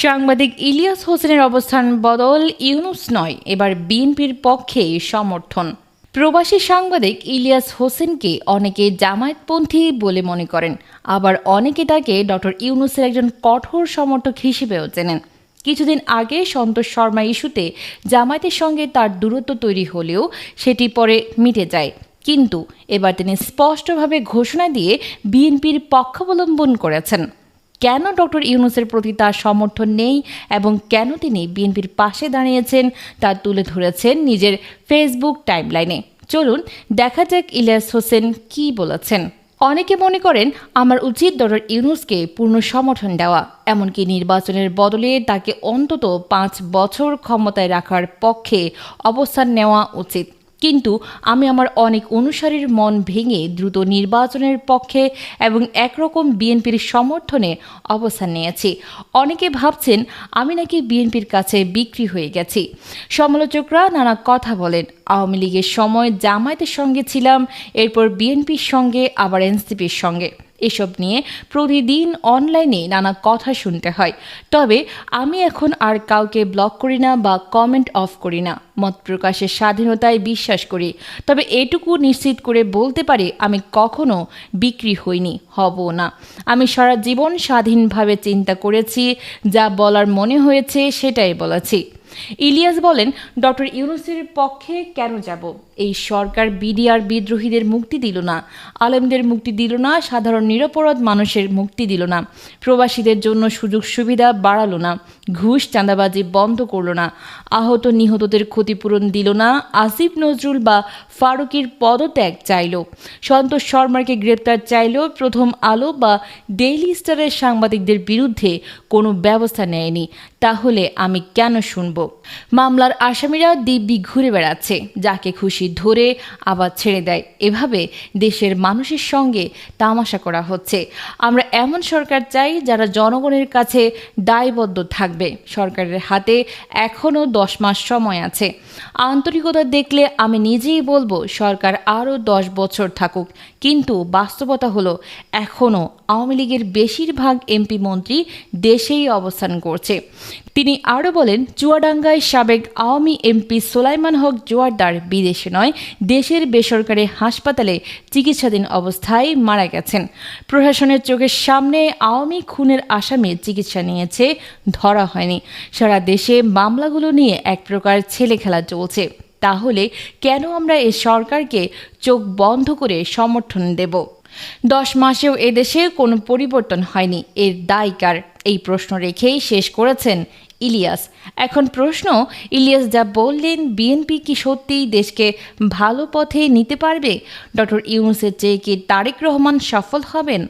সাংবাদিক ইলিয়াস হোসেনের অবস্থান বদল ইউনুস নয়, এবার বিএনপির পক্ষে সমর্থন। প্রবাসী সাংবাদিক ইলিয়াস হোসেনকে অনেকে জামায়াতপন্থী বলে মনে করেন, আবার অনেকে তাকে ডক্টর ইউনুসের একজন কঠোর সমর্থক হিসেবেও চেনেন। কিছুদিন আগে সন্তোষ শর্মা ইস্যুতে জামায়াতের সঙ্গে তার দূরত্ব তৈরি হলেও সেটি পরে মিটে যায়। কিন্তু এবার তিনি স্পষ্টভাবে ঘোষণা দিয়ে বিএনপির পক্ষাবলম্বন করেছেন। কেন ডক্টর ইউনুসের প্রতি তার সমর্থন নেই এবং কেন তিনি বিএনপির পাশে দাঁড়িয়েছেন তা তুলে ধরেছেন নিজের ফেসবুক টাইমলাইনে। চলুন দেখা যাক ইলিয়াস হোসেন কি বলেছেন। অনেকে মনে করেন, আমার উচিত ডক্টর ইউনুসকে পূর্ণ সমর্থন দেওয়া। এমনকি নির্বাচনের বদলে তাকে অন্তত পাঁচ বছর ক্ষমতায় রাখার পক্ষে অবস্থান নেওয়া উচিত। কিন্তু আমি আমার অনেক অনুসারীর মন ভেঙে দ্রুত নির্বাচনের পক্ষে এবং একরকম বিএনপির সমর্থনে অবস্থান নিয়েছি। অনেকে ভাবছেন আমি নাকি বিএনপির কাছে বিক্রি হয়ে গেছি। সমালোচকরা নানা কথা বলেন। আওয়ামী লীগের সময় জামায়াতের সঙ্গে ছিলাম, এরপর বিএনপির সঙ্গে, আবার এনসিপির সঙ্গে। এসব নিয়ে প্রতিদিন অনলাইনে নানা কথা শুনতে হয়। তবে আমি এখন আর কাউকে ব্লক করি না বা কমেন্ট অফ করি না। মত প্রকাশের স্বাধীনতায় বিশ্বাস করি। তবে এটুকু নিশ্চিত করে বলতে পারি, আমি কখনো বিক্রি হইনি, হব না। আমি সারা জীবন স্বাধীনভাবে চিন্তা করেছি, যা বলার মনে হয়েছে সেটাই বলেছি। ইলিয়াস বলেন, ডক্টর ইউনুসের পক্ষে কেন যাব? এই সরকার বিডিআর বিদ্রোহীদের মুক্তি দিল না। আলেমদের মুক্তি দিল না, সাধারণ নিরপরাধ মানুষের মুক্তি দিল না। প্রবাসীদের জন্য সুযোগ সুবিধা বাড়ালো না, ঘুষ, চাঁদাবাজি বন্ধ করল না। আহত নিহতদের ক্ষতিপূরণ দিল না, আসিফ নজরুল বা ফারুকের পদত্যাগ চাইল। সন্তোষ শর্মাকে গ্রেপ্তার চাইল প্রথম আলো বা ডেইলি স্টারের সাংবাদিকদের বিরুদ্ধে কোনো ব্যবস্থা নেয়নি। তাহলে আমি কেন শুনব? মামলার আসামিরা দিব্যি ঘুরে বেড়াচ্ছে, যাকে খুশি ধরে আবার ছেড়ে দেয়। এভাবে দেশের মানুষের সঙ্গে তামাশা করা হচ্ছে। আমরা এমন সরকার চাই যারা জনগণের কাছে দায়বদ্ধ থাকবে। সরকারের হাতে এখনও দশ মাস সময় আছে। আন্তরিকতা দেখলে আমি নিজেই বলব, সরকার আরও দশ বছর থাকুক। কিন্তু বাস্তবতা হলো এখনও আওয়ামী লীগের বেশিরভাগ এমপি মন্ত্রী দেশেই অবস্থান করছে। তিনি আরও বলেন, চুয়াডাঙ্গায় সাবেক আওয়ামী এমপি সোলাইমান হক জোয়ারদার বিদেশে নয়, দেশের বেসরকারি হাসপাতালে চিকিৎসাধীন অবস্থায় মারা গেছেন। প্রশাসনের চোখের সামনে আওয়ামী খুনের আসামি চিকিৎসা নিয়েছে, ধরা হয়নি। সারা দেশে মামলাগুলো নিয়ে এক প্রকার ছেলে খেলা চলছে। তাহলে কেন আমরা এই সরকারকে চোখ বন্ধ করে সমর্থন দেব? দশ মাসেও এদেশে কোনো পরিবর্তন হয়নি, এর দায়কার এই প্রশ্ন রেখেই শেষ করেছেন ইলিয়াস। এখন প্রশ্ন, ইলিয়াস যা বললেন, বিএনপি কি সত্যিই দেশকে ভালো পথে নিতে পারবে? ডক্টর ইউনুসের চেয়ে কি তারেক রহমান সফল হবেন?